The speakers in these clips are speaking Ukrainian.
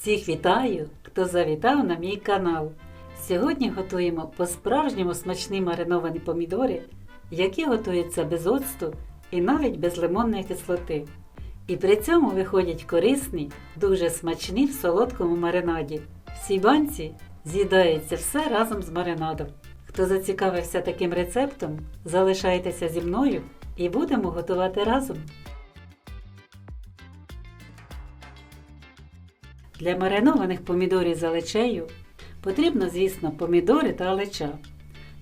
Всіх вітаю, хто завітав на мій канал. Сьогодні готуємо по-справжньому смачні мариновані помідори, які готуються без оцту і навіть без лимонної кислоти. І при цьому виходять корисні, дуже смачні в солодкому маринаді. В цій банці з'їдається все разом з маринадом. Хто зацікавився таким рецептом, залишайтеся зі мною і будемо готувати разом. Для маринованих помідорів з алечею потрібно, звісно, помідори та алеча,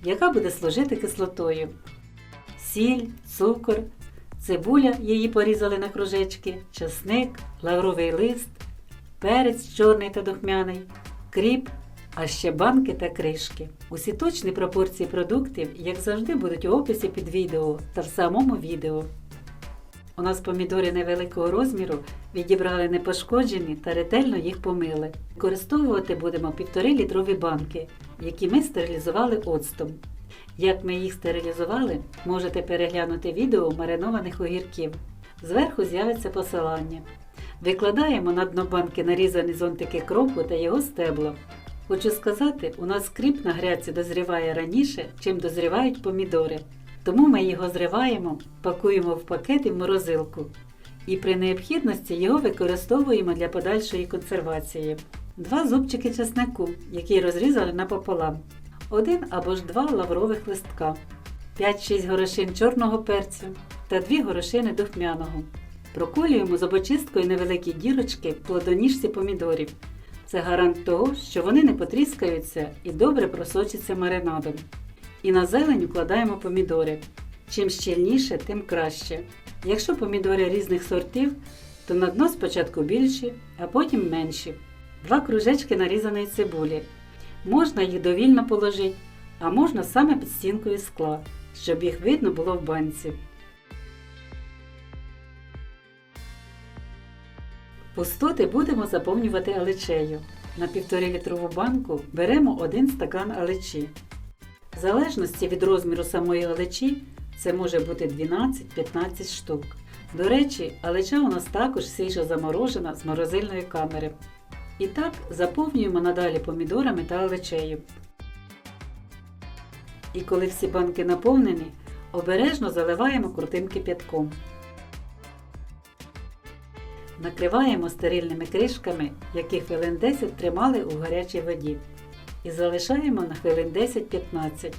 яка буде служити кислотою. Сіль, цукор, цибуля, її порізали на кружечки, часник, лавровий лист, перець чорний та духмяний, кріп, а ще банки та кришки. Усі точні пропорції продуктів, як завжди, будуть у описі під відео та в самому відео. У нас помідори невеликого розміру відібрали непошкоджені та ретельно їх помили. Використовувати будемо 1,5 літрові банки, які ми стерилізували оцтом. Як ми їх стерилізували, можете переглянути відео маринованих огірків. Зверху з'явиться посилання. Викладаємо на дно банки нарізані зонтики кропу та його стебло. Хочу сказати, у нас кріп на грядці дозріває раніше, чим дозрівають помідори. Тому ми його зриваємо, пакуємо в пакет і в морозилку. І при необхідності його використовуємо для подальшої консервації. Два зубчики чеснику, які розрізали напополам. Один або ж два лаврових листка, 5-6 горошин чорного перцю та 2 горошини духмяного. Проколюємо зубочисткою невеликі дірочки в плодоніжці помідорів. Це гарант того, що вони не потріскаються і добре просочаться маринадом. І на зелень вкладаємо помідори. Чим щільніше, тим краще. Якщо помідори різних сортів, то на дно спочатку більші, а потім менші. Два кружечки нарізаної цибулі. Можна їх довільно положити, а можна саме під стінкою скла, щоб їх видно було в банці. Пустоти будемо заповнювати алечею. На 1,5 літрову банку беремо 1 стакан алечі. В залежності від розміру самої алечі це може бути 12-15 штук. До речі, алеча у нас також свіжо заморожена з морозильної камери. І так заповнюємо надалі помідорами та алечею. І коли всі банки наповнені, обережно заливаємо крутим кип'ятком. Накриваємо стерильними кришками, які хвилин 10 тримали у гарячій воді. І залишаємо на хвилин 10-15.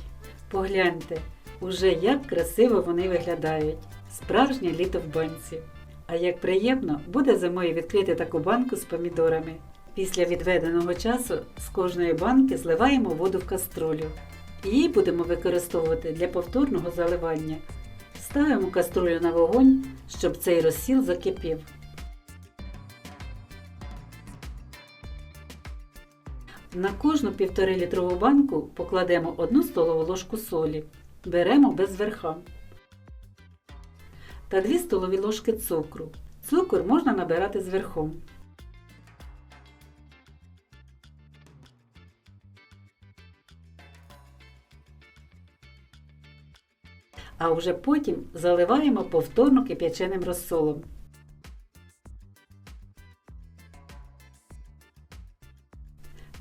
Погляньте, уже як красиво вони виглядають. Справжнє літо в банці. А як приємно буде зимою відкрити таку банку з помідорами. Після відведеного часу з кожної банки зливаємо воду в каструлю. Її будемо використовувати для повторного заливання. Ставимо каструлю на вогонь, щоб цей розсіл закипів. На кожну 1,5 літрову банку покладемо 1 столову ложку солі. Беремо без верха. Та 2 столові ложки цукру. Цукор можна набирати з верхом. А вже потім заливаємо повторно кип'яченим розсолом.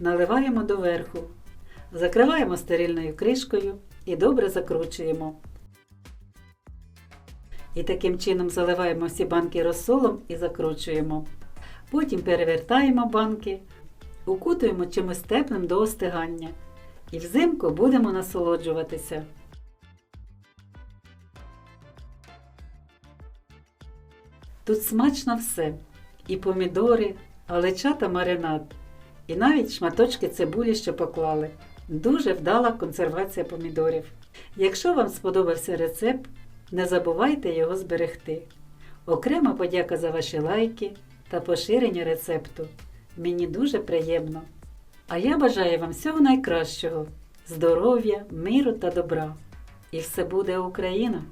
Наливаємо доверху, закриваємо стерильною кришкою і добре закручуємо. І таким чином заливаємо всі банки розсолом і закручуємо. Потім перевертаємо банки, укутуємо чимось теплим до остигання. І взимку будемо насолоджуватися. Тут смачно все. І помідори, алеча та маринад, і навіть шматочки цибулі, що поклали. Дуже вдала консервація помідорів. Якщо вам сподобався рецепт, не забувайте його зберегти. Окрема подяка за ваші лайки та поширення рецепту. Мені дуже приємно. А я бажаю вам всього найкращого, здоров'я, миру та добра. І все буде Україна!